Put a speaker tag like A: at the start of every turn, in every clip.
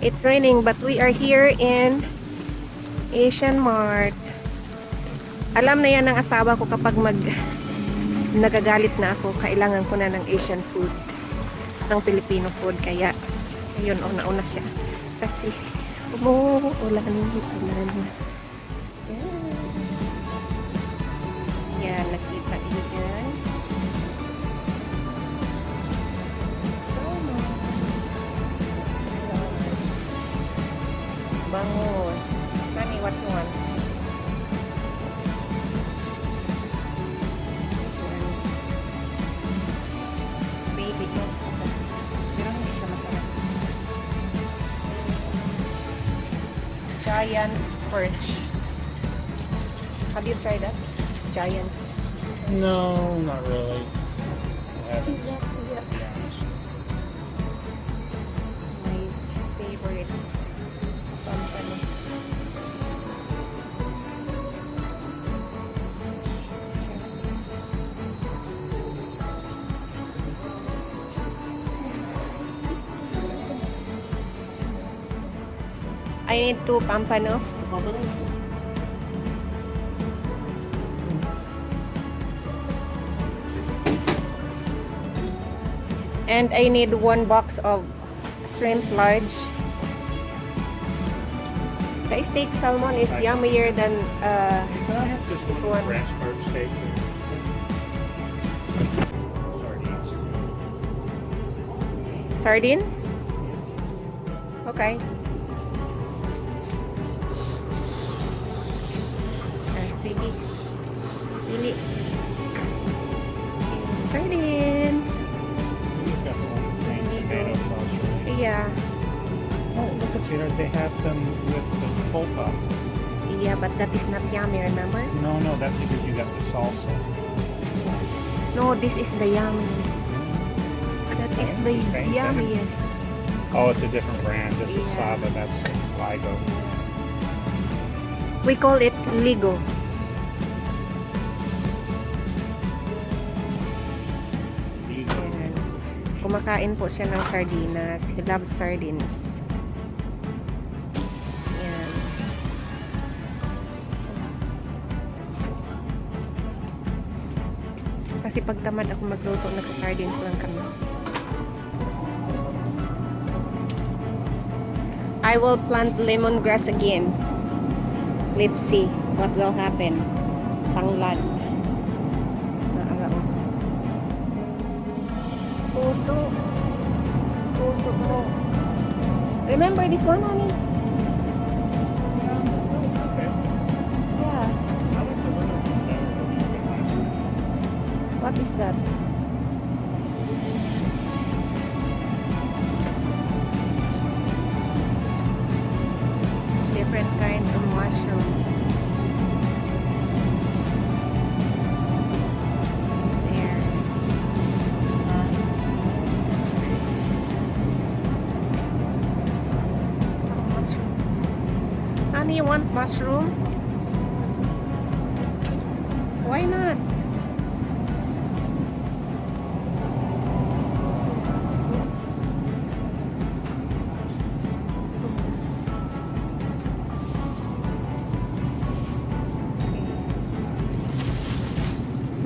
A: It's raining but we are here in Asian Mart. Alam na yan ng asawa ko kapag mag nagagalit na ako, kailangan ko na ng Asian food, ng Filipino food. Kaya, ayun, una-una siya. Kasi, umuulan, ulan. Yan. Yan, nakita niyo dyan. Bangus. Sunny, what you want? Baby octopus. Pero. Giant perch. Have you tried that? Giant.
B: No, not really. I haven't,
A: I need two pampano. And I need one box of shrimp large. The steak salmon is yummier than uh,
B: Can I have just
A: This
B: one,
A: one.
B: ranch carb steak? Sardines.
A: sardines. Okay. Sardines.
B: You've got the one green tomato sauce, right?
A: Yeah.
B: Oh, look at here. They have them with the full.
A: Yeah, but that is not yummy, remember?
B: No, no, that's because you got the salsa.
A: No, this is the yummy. Hmm. That is the
B: the same thing.
A: yummiest.
B: Oh, it's a different brand. This is
A: Yeah.
B: Saba. That's Ligo.
A: We call it. Ligo. Kumakain po siya ng sardinas. He loves sardines. Kasi pag tamad ako magluto, nagka-sardines lang kami. I will plant lemongrass again. Let's see what will happen. Tanglad. Puso. Puso mo. Remember this one, honey? Yeah. What is that? Want mushroom? Why not?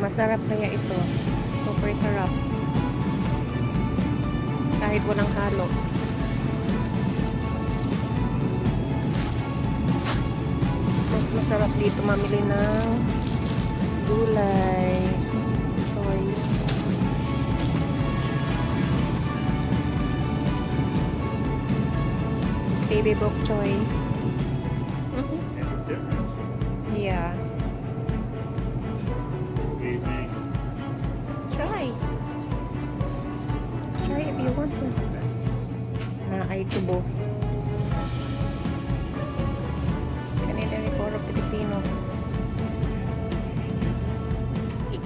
A: Masarap kaya ito. Super sarap. Kahit walang halo. Masarap dito mamili ng gulay. Choy. Baby bok choy.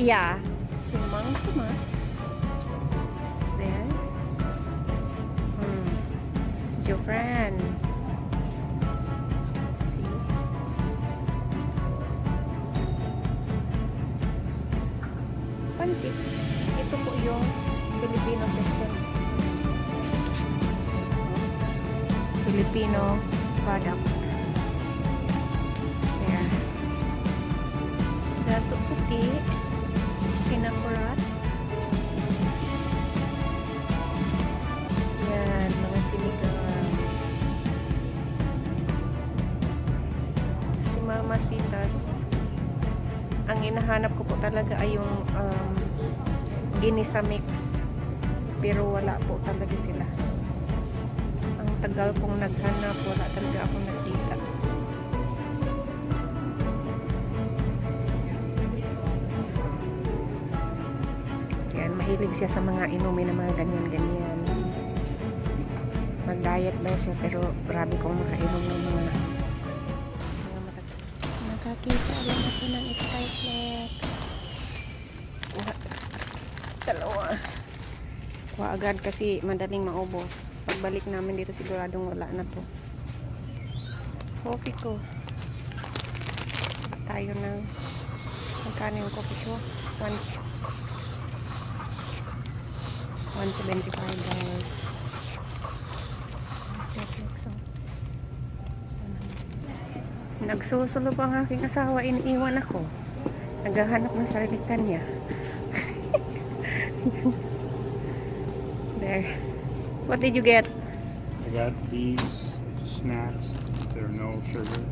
A: Yeah. Si Mang Tomas. There. Hmm. Jofran. Pansit. Ito po yung Filipino section. Filipino product. There. Dato puti. Pinakurat. Yan, mga sinigang. Si Mama Sitas. Ang hinahanap ko po talaga ay yung um, ginisa mix. Pero wala po talaga sila. Ang tagal kong naghanap, wala talaga akong nakita. Mahilig siya sa mga inumin na mga ganyan-ganyan. Mag-diet daw siya, pero grabe kong makainom ng mga Nakakita lang ako ng Skyflex. Dalawa. Kuha agad kasi madaling maubos. Pagbalik namin dito siguradong wala na to. Coffee ko. Tayo ng magkano yung coffee ko? One 175 dollars. Nagsusulo pa ang aking asawa, iniiwan ako. Naghahanap ng sarilikan niya. There. What did you get?
B: I got these snacks. There are no sugar.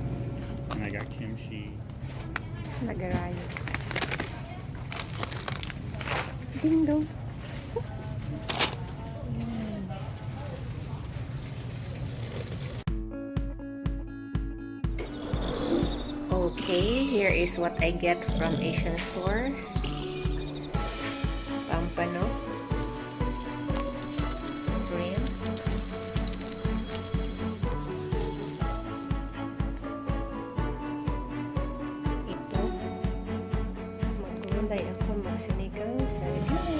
B: And I got kimchi.
A: Nagarayo. Ding dong. Okay, here is what I get from Asian store. Pampano. Shrimp. Ito. Magulay ako magsinigang sardinas.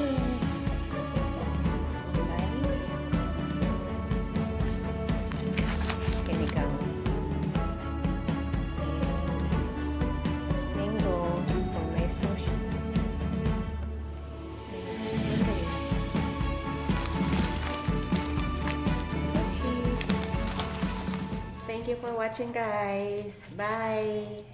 A: For watching guys. Bye.